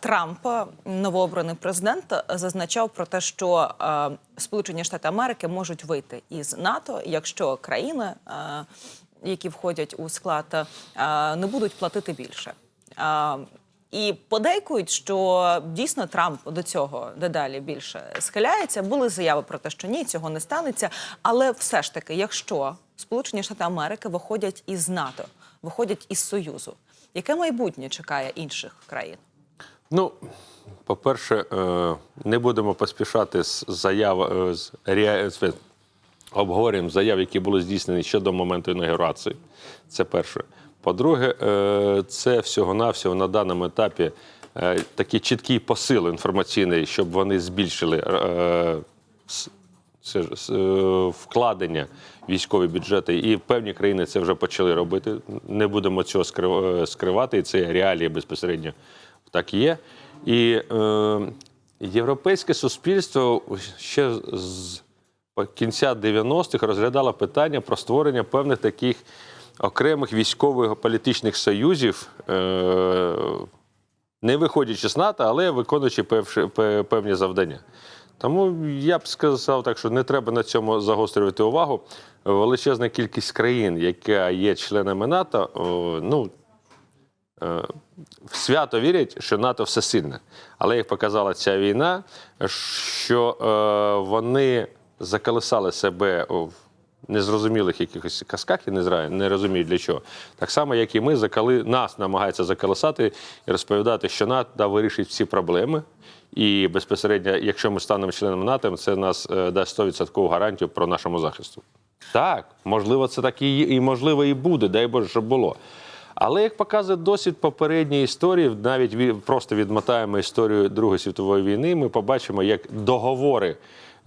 Трамп, новообраний президент, зазначав про те, що Сполучені Штати Америки можуть вийти із НАТО, якщо країни, які входять у склад, не будуть платити більше. І подейкують, що дійсно Трамп до цього дедалі більше схиляється. Були заяви про те, що ні, цього не станеться. Але все ж таки, якщо Сполучені Штати Америки виходять із НАТО, виходять із Союзу, яке майбутнє чекає інших країн? Ну, по-перше, е, не будемо поспішати з заяв е, з реа- з обговоренням заяв, які були здійснені щодо моменту інаугурації. Це перше. По-друге, е, це всього-навсього на даному етапі е, такий чіткий посил інформаційний, щоб вони збільшили е, е, вкладення військові бюджети, і певні країни це вже почали робити. Не будемо цього е, скривати, і це реалії безпосередньо так є. І е, європейське суспільство ще з кінця 90-х розглядало питання про створення певних таких окремих військово-політичних союзів. Е, не виходячи з НАТО, але виконуючи певні завдання. Тому я б сказав так, що не треба на цьому загострювати увагу. Величезна кількість країн, яка є членами НАТО, ну свято вірять, що НАТО всесильне. Але як показала ця війна, що е, вони заколисали себе в незрозумілих якихось казках, я не не розумію для чого. Так само, як і ми, закали, нас намагаються заколисати і розповідати, що НАТО вирішить всі проблеми. І безпосередньо, якщо ми станемо членом НАТО, це нас е, дасть 100% гарантію про нашому захисту. Так, можливо, це так і, і можливо і буде, дай Боже, щоб було. Але як показує досвід попередньої історії, навіть просто відмотаємо історію Другої світової війни, ми побачимо, як договори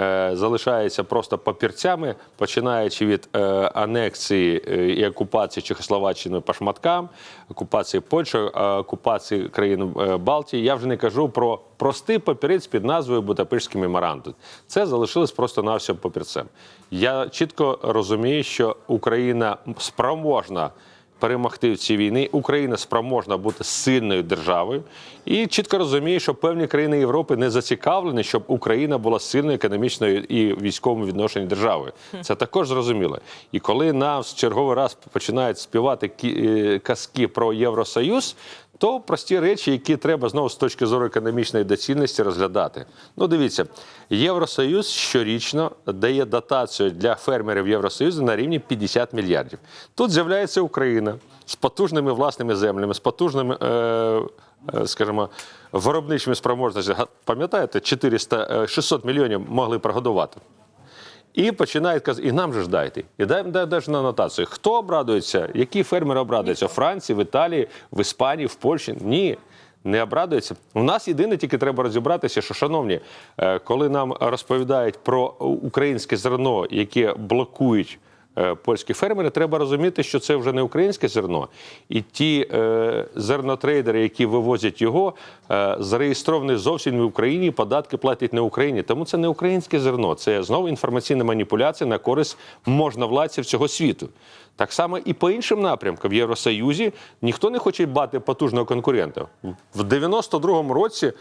е, залишаються просто папірцями, починаючи від е, анексії е, і окупації Чехословаччини по шматкам, окупації Польщі, е, окупації країн Балтії. Я вже не кажу про простий папірець під назвою Будапештський меморандум. Це залишилось просто на всьому папірцем. Я чітко розумію, що Україна спроможна перемогти в цій війні. Україна спроможна бути сильною державою і чітко розуміє, що певні країни Європи не зацікавлені, щоб Україна була сильною економічною і військовому відношенні державою. Це також зрозуміло. І коли нам черговий раз починають співати е, казки про Євросоюз. То прості речі, які треба знову з точки зору економічної доцільності розглядати. Ну, дивіться, Євросоюз щорічно дає дотацію для фермерів Євросоюзу на рівні 50 мільярдів. Тут з'являється Україна з потужними власними землями, з потужними, е, е, скажімо, виробничими спроможностями. Пам'ятаєте, 400, е, 600 мільйонів могли прогодувати. І починають казати, і нам же ж дайте. І дай навіть на нотацію. Хто обрадується? Які фермери обрадуються? У Франції, в Італії, в Іспанії, в Польщі? Ні. Не обрадуються. У нас єдине тільки треба розібратися, що, шановні, е, коли нам розповідають про українське зерно, яке блокують польські фермери, треба розуміти, що це вже не українське зерно. І ті е, зернотрейдери, які вивозять його, е, зареєстровані зовсім не в Україні, податки платять не Україні. Тому це не українське зерно, це знову інформаційна маніпуляція на користь можновладців цього світу. Так само і по іншим напрямкам в Євросоюзі ніхто не хоче бати потужного конкурента. В 92-му році е,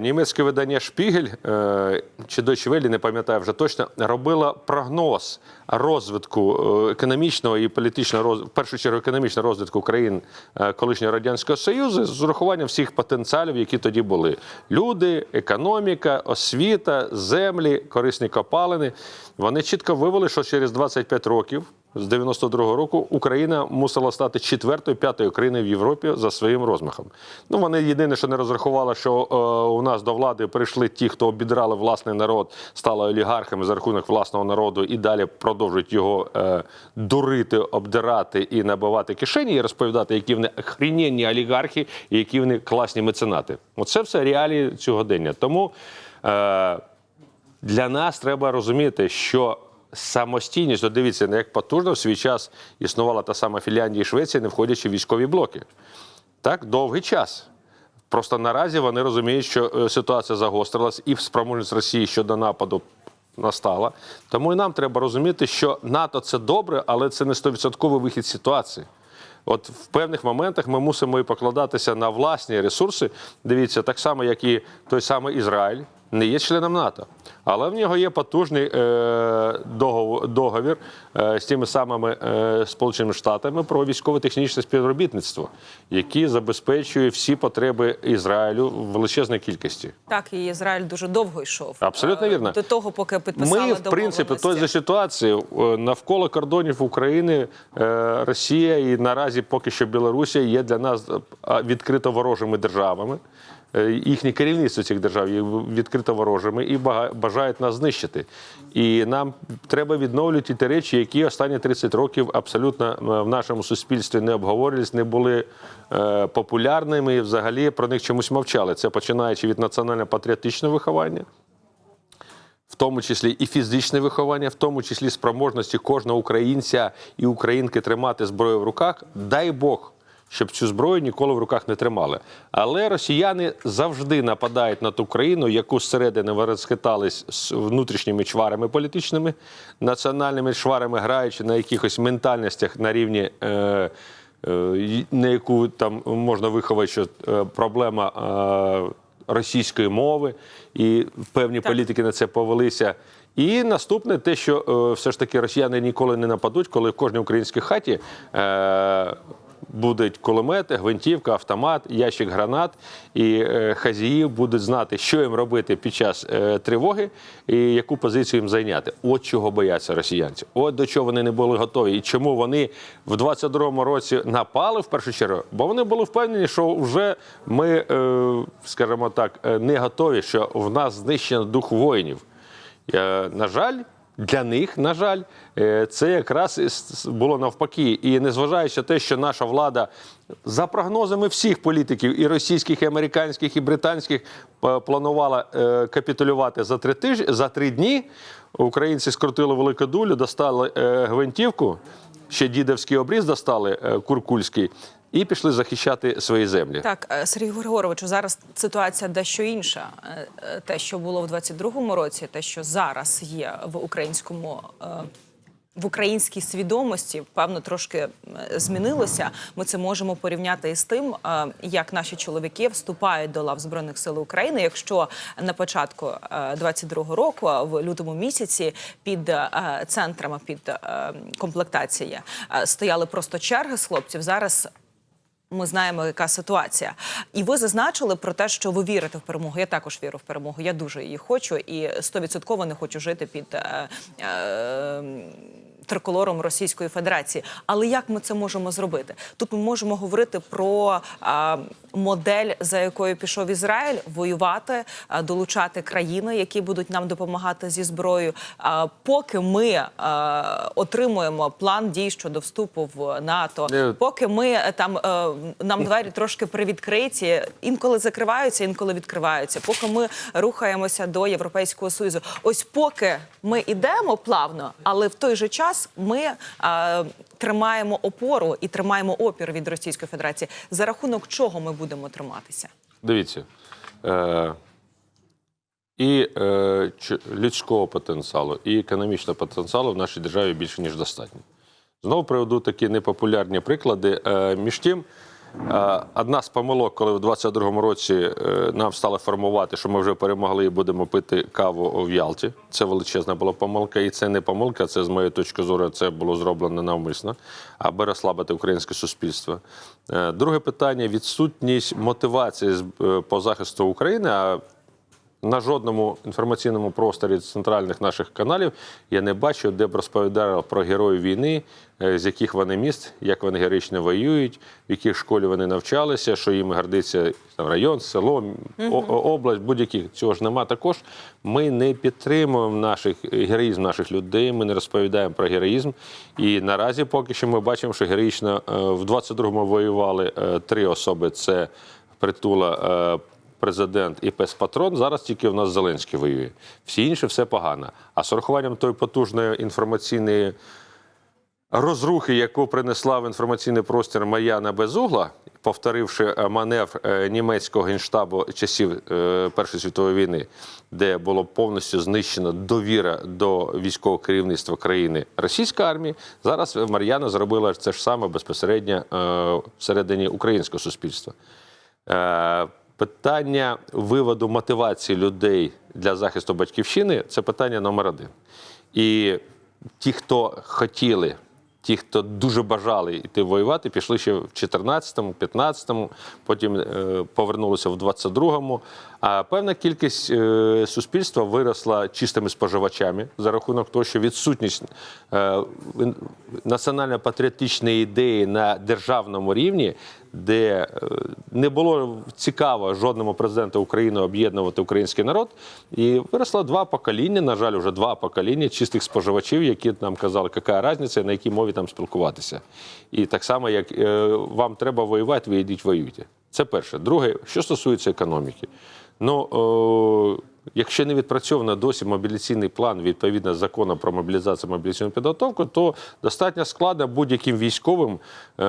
німецьке видання Шпігель е, чи Welle, не пам'ятаю вже точно, робило прогноз розвитку е, економічного і політичного роз... в першу чергу економічного розвитку країн е, колишнього радянського союзу з урахуванням всіх потенціалів, які тоді були: люди, економіка, освіта, землі, корисні копалини. Вони чітко вивели, що через 25 років. З 92-го року Україна мусила стати четвертою, п'ятою країною в Європі за своїм розмахом. Ну вони єдине, що не розрахували, що е, у нас до влади прийшли ті, хто обідрали власний народ, стали олігархами за рахунок власного народу і далі продовжують його е, дурити, обдирати і набивати кишені, і розповідати, які вони хріненні олігархи і які вони класні меценати. Оце все реалії цього дня. Тому е, для нас треба розуміти, що самостійність, от дивіться, як потужно в свій час існувала та сама Фінляндія і Швеція, не входячи в військові блоки. Так, довгий час. Просто наразі вони розуміють, що е, ситуація загострилась і спроможність Росії щодо нападу настала. Тому і нам треба розуміти, що НАТО це добре, але це не 100% вихід ситуації. От в певних моментах ми мусимо і покладатися на власні ресурси. Дивіться, так само, як і той самий Ізраїль. Не є членом НАТО, але в нього є потужний е, договор, договір е, з тими самими е, Сполученими Штатами про військово-технічне співробітництво, який забезпечує всі потреби Ізраїлю в величезній кількості. Так, і Ізраїль дуже довго йшов. Абсолютно е, вірно. До того, поки підписали Ми, в принципі, той за ситуацію е, навколо кордонів України е, Росія і наразі поки що Білорусія є для нас е, відкрито ворожими державами. Е, Їхнє керівництво цих держав є відкрито ворожими і бажають нас знищити. І нам треба відновлювати ті речі, які останні 30 років абсолютно е, в нашому суспільстві не обговорювались, не були е, популярними і взагалі про них чомусь мовчали. Це починаючи від національно-патріотичного виховання в тому числі і фізичне виховання, в тому числі спроможності кожного українця і українки тримати зброю в руках. Дай Бог, щоб цю зброю ніколи в руках не тримали. Але росіяни завжди нападають на ту країну, яку зсередини розхитались з внутрішніми чварами політичними, національними чварами, граючи на якихось ментальностях на рівні. Е, е, на яку там можна виховати, що е, проблема е, російської мови, і певні Так. політики на це повелися. І наступне, те, що все ж таки росіяни ніколи не нападуть, коли в кожній українській хаті будуть кулемети, гвинтівка, автомат, ящик гранат, і е, хазії будуть знати, що їм робити під час е, тривоги і яку позицію їм зайняти. От чого бояться росіянці. От до чого вони не були готові. І чому вони в 22-му році напали в першу чергу, бо вони були впевнені, що вже ми, е, скажімо так, не готові, що в нас знищено дух воїнів. На жаль, для них, на жаль, е, це якраз було навпаки. І незважаючи на те, що наша влада за прогнозами всіх політиків, і російських, і американських, і британських, планувала е, капітулювати за три тижні, за три дні. Українці скрутили велику дулю, достали е, гвинтівку, ще дідовський обріз достали куркульський, і пішли захищати свої землі. Так, е, Сергій Григоровичу, зараз ситуація дещо інша. Е, е, Те, що було в 22-му році, те, що зараз є в українському. В українській свідомості певно трошки змінилося. Ми це можемо порівняти із тим, як наші чоловіки вступають до лав збройних сил України. Якщо на початку е, 22-го року, в лютому місяці, під центрами під комплектації стояли просто черги з хлопців. Зараз ми знаємо, яка ситуація. І ви зазначили про те, що ви вірите в перемогу. Я також вірю в перемогу. Я дуже її хочу і стовідсотково не хочу жити під е, е, триколором Російської Федерації. Але як ми це можемо зробити? Тут ми можемо говорити про е, модель, за якою пішов Ізраїль, воювати, е, долучати країни, які будуть нам допомагати зі зброєю. Е, поки ми е, отримуємо план дій щодо вступу в НАТО, Е, поки ми е, там е, нам двері трошки привідкриті, інколи закриваються, інколи відкриваються. Поки ми рухаємося до Європейського союзу. Ось поки ми йдемо плавно, але в той же час ми е, тримаємо опору і тримаємо опір від Російської Федерації. За рахунок чого ми будемо триматися? Дивіться. Е, і е, людського потенціалу, і економічного потенціалу в нашій державі більше, ніж достатньо. Знову приведу такі непопулярні приклади. Е, між тим, одна з помилок, коли в 22-му році е, нам стали формувати, що ми вже перемогли і будемо пити каву в Ялті. Це величезна була помилка, і це не помилка, це з моєї точки зору, це було зроблено навмисно, аби розслабити українське суспільство. Е, Друге питання відсутність мотивації е, по захисту України. А жодному інформаційному просторі центральних наших каналів я не бачу, де б розповідали про героїв війни, е, з яких вони міст, як вони героїчно воюють, в якій школі вони навчалися, що їм гордиться там, район, село, область, будь-яких цього ж нема. Також ми не підтримуємо наших героїзм наших людей. Ми не розповідаємо про героїзм. І наразі поки що ми бачимо, що героїчно е, в 22-му воювали е, три особи: це притула. Президент і пес патрон. Зараз тільки в нас Зеленський воює. Всі інші все погано. А з урахуванням тої потужної інформаційної розрухи, яку принесла в інформаційний простір Мар'яна Безугла, повторивши е, маневр е, німецького генштабу часів е, Першої світової війни, де було повністю знищено довіра до військового керівництва країни російської армії, зараз Мар'яна зробила це ж саме безпосередньо всередині українського суспільства. Питання виводу мотивації людей для захисту батьківщини це питання номер один. І ті, хто хотіли, ті, хто дуже бажали йти воювати, пішли ще в 14-му, 15-му, потім е, повернулися в 22-му. А певна кількість е, суспільства виросла чистими споживачами за рахунок того, що відсутність е, національно-патріотичної ідеї на державному рівні, де е, не було цікаво жодному президенту України об'єднувати український народ, і виросло два покоління. На жаль, вже два покоління чистих споживачів, які нам казали, яка різниця, на якій мові там спілкуватися. І так само, як е, вам треба воювати, ви йдіть воюйте. Це перше. Друге, що стосується економіки. Ну, о, якщо не відпрацьовано досі мобілізаційний план відповідно закону про мобілізацію мобілізаційну підготовку, то достатньо складно будь-яким військовим е,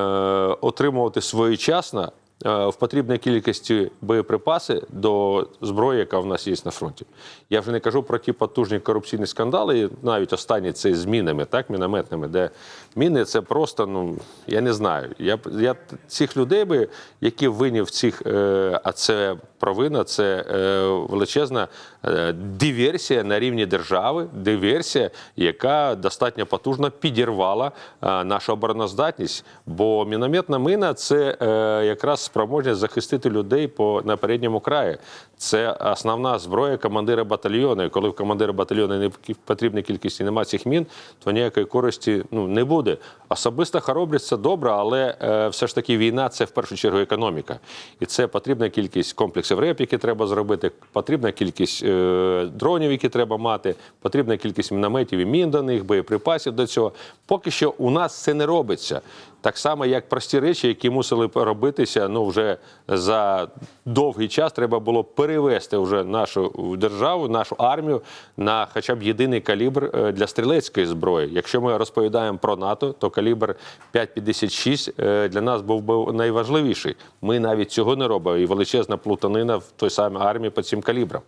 отримувати своєчасно в потрібній кількості боєприпаси до зброї, яка в нас є на фронті. Я вже не кажу про ті потужні корупційні скандали, навіть останні це з мінами, так, мінометними, де міни це просто, ну я не знаю. Я, я цих людей би, які винні в цих, е, а це провина, це е, величезна е, диверсія на рівні держави, диверсія, яка достатньо потужно підірвала е, нашу обороноздатність. Бо мінометна мина це е, якраз спроможність захистити людей по на передньому краї. Це основна зброя командира батальйону. І коли в командира батальйону не в потрібній кількості немає цих мін, то ніякої користі ну, не буде. Особиста хоробрість це добре, але е, все ж таки війна це в першу чергу економіка. І це потрібна кількість комплексів РЕП, які треба зробити, потрібна кількість е, дронів, які треба мати, потрібна кількість мінометів і мін до них, боєприпасів до цього. Поки що у нас це не робиться. Так само, як прості речі, які мусили робитися, ну вже за довгий час треба було перевести вже нашу державу, нашу армію на хоча б єдиний калібр е, для стрілецької зброї. Якщо ми розповідаємо про НАТО, то калібр 5,56 е, для нас був би найважливіший. Ми навіть цього не робимо. І величезна плутанина в той самій армії по цим калібрам.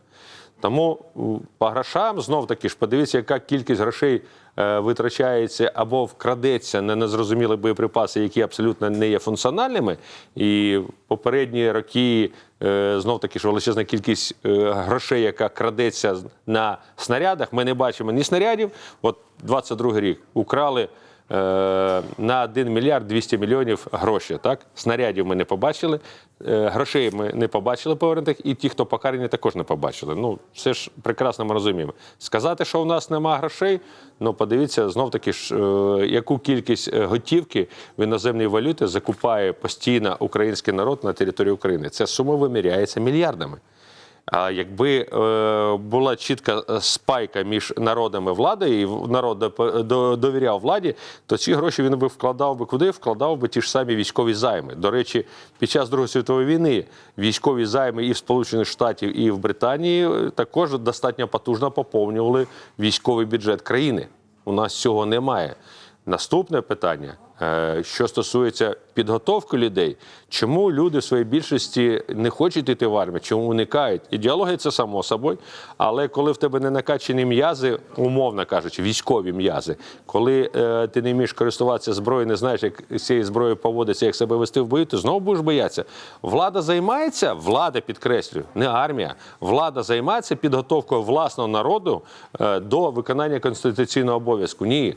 Тому по грошам знов таки ж подивіться, яка кількість грошей витрачається або вкрадеться на незрозумілі боєприпаси, які абсолютно не є функціональними. І попередні роки е, знов таки ж величезна кількість е, грошей, яка крадеться на снарядах. Ми не бачимо ні снарядів. От 22 рік украли. Е, На 1 мільярд 200 мільйонів грошей. Так? Снарядів ми не побачили, е, грошей ми не побачили повернутих, і ті, хто покарані, також не побачили. Ну, все ж прекрасно ми розуміємо. Сказати, що в нас нема грошей, ну подивіться, знов таки ж, е, яку кількість готівки в іноземній валюті закупає постійно український народ на території України. Ця сума виміряється мільярдами. Якби е, була чітка е, спайка між народами влади, і народ довіряв владі, то ці гроші він би вкладав би куди? Вкладав би ті ж самі військові займи. До речі, під час Другої світової війни військові займи і в Сполучених Штатів, і в Британії е, також достатньо потужно поповнювали військовий бюджет країни. У нас цього немає. Наступне питання, е, що стосується підготовки людей, чому люди в своїй більшості не хочуть йти в армію, чому уникають? Ідеологія це само собою. Але коли в тебе не накачані м'язи, умовно кажучи, військові м'язи, коли е, ти не вмієш користуватися зброєю, не знаєш, як з цією зброєю поводиться, як себе вести в бою, ти знову будеш боятися. Влада займається, влада підкреслюю, не армія. Влада займається підготовкою власного народу е, до виконання конституційного обов'язку. Ні.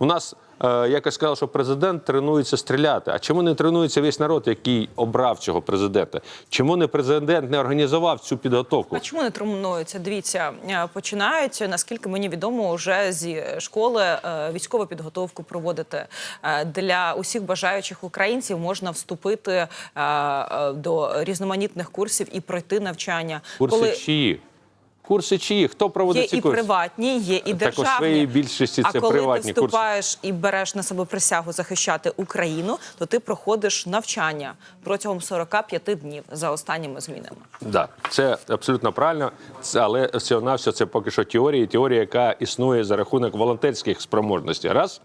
У нас е, якось сказали, що президент тренується стріляти. А чому не тренується весь народ, який обрав цього президента? Чому не президент не організував цю підготовку? А чому не тренуються? Дивіться, е, починають, наскільки мені відомо, вже зі школи е, військову підготовку проводити для усіх бажаючих українців. Можна вступити до різноманітних курсів і пройти навчання. Курси чиї? Курси чиї? Хто проводить Є ці і приватні, є і державні. своїй більшості а коли приватні ти курси. вступаєш і береш на себе присягу захищати Україну, то ти проходиш навчання протягом 45 днів за останніми змінами. Да, це абсолютно правильно. Але все на все це поки що теорія, теорія, яка існує за рахунок волонтерських спроможностей. Раз.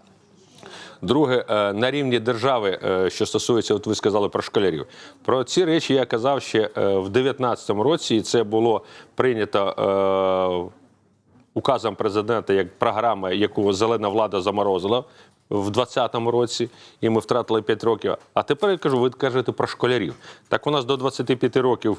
Друге, е, на рівні держави, е, що стосується, от ви сказали про школярів. Про ці речі я казав ще е, в 2019 році, і це було прийнято. указом президента як програма, яку зелена влада заморозила в 2020 році, і ми втратили 5 років. А тепер я кажу, ви кажете про школярів. Так у нас до 25 років.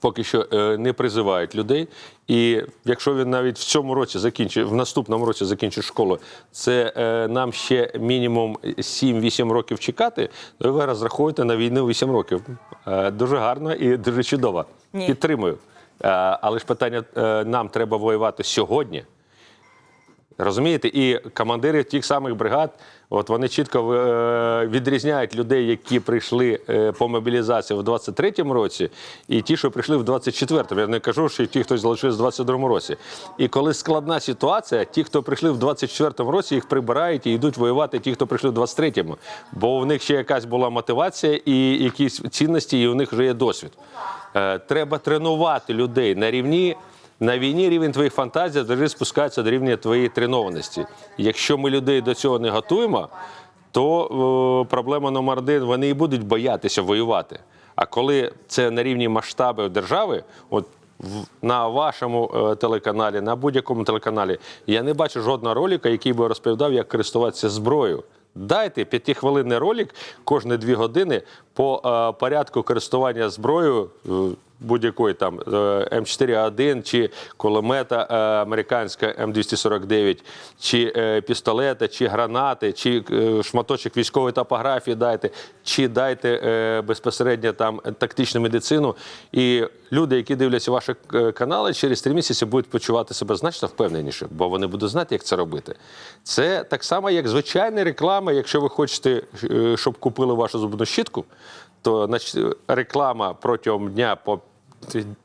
Поки що е, не призивають людей, і якщо він навіть в цьому році закінчить, в наступному році закінчить школу, це е, нам ще мінімум 7-8 років чекати. То ви розраховуєте на війну 8 років. Е, дуже гарно і дуже чудово. Ні. Підтримую. Е, але ж питання: е, нам треба воювати сьогодні. Розумієте, і командири тих самих бригад, от вони чітко е, відрізняють людей, які прийшли е, по мобілізації в 23-му році, і ті, що прийшли в 24-му. Я не кажу, що ті, хто залишились в 22-му році. І коли складна ситуація, ті, хто прийшли в 24-му році, їх прибирають і йдуть воювати ті, хто прийшли в 23-му. Бо у них ще якась була мотивація і якісь цінності, і у них вже є досвід. Е, Треба тренувати людей на рівні. На війні рівень твоїх фантазій завжди спускається до рівня твоєї тренованості. Якщо ми людей до цього не готуємо, то е, проблема номер один вони і будуть боятися воювати. А коли це на рівні масштабів держави, от в- на вашому е, телеканалі, на будь-якому телеканалі, я не бачу жодного ролика, який би розповідав, як користуватися зброєю. Дайте п'ятихвилинний ролик кожні дві години по е, порядку користування зброєю. Будь-якої там е, М4А1 чи кулемета е, американська М249, чи е, пістолета, чи гранати, чи шматочок військової топографії дайте, чи дайте безпосередньо там тактичну медицину. І люди, які дивляться ваші канали, через три місяці будуть почувати себе значно впевненіше, бо вони будуть знати, як це робити. Це так само, як звичайна реклама. Якщо ви хочете, щоб купили вашу зубну щітку, то реклама протягом дня по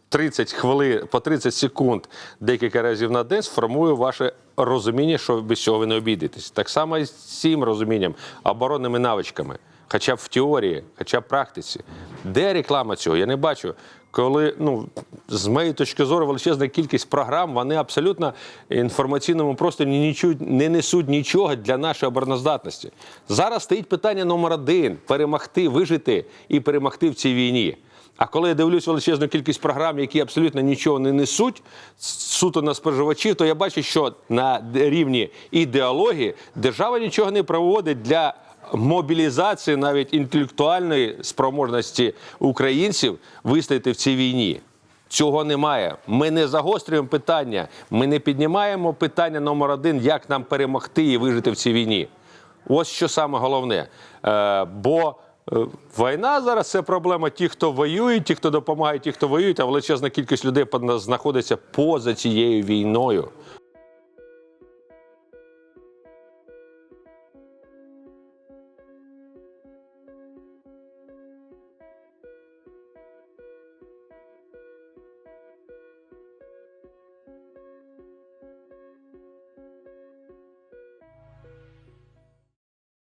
30 хвилин, по 30 секунд декілька разів на день сформує ваше розуміння, що без цього ви не обійдетесь. Так само і з цим розумінням, оборонними навичками, хоча б в теорії, хоча б в практиці. Де реклама цього? Я не бачу. Коли ну з моєї точки зору величезна кількість програм, вони абсолютно інформаційному нічого не несуть нічого для нашої обороноздатності. Зараз стоїть питання номер один: перемогти, вижити і перемогти в цій війні. А коли я дивлюсь величезну кількість програм, які абсолютно нічого не несуть суто на споживачів, то я бачу, що на рівні ідеології держава нічого не проводить для мобілізації навіть інтелектуальної спроможності українців вистояти в цій війні. Цього немає. Ми не загострюємо питання, ми не піднімаємо питання номер один, як нам перемогти і вижити в цій війні. Ось що саме головне. Е, бо е, війна зараз це проблема ті, хто воює, ті, хто допомагає, ті, хто воюють, а величезна кількість людей знаходиться поза цією війною.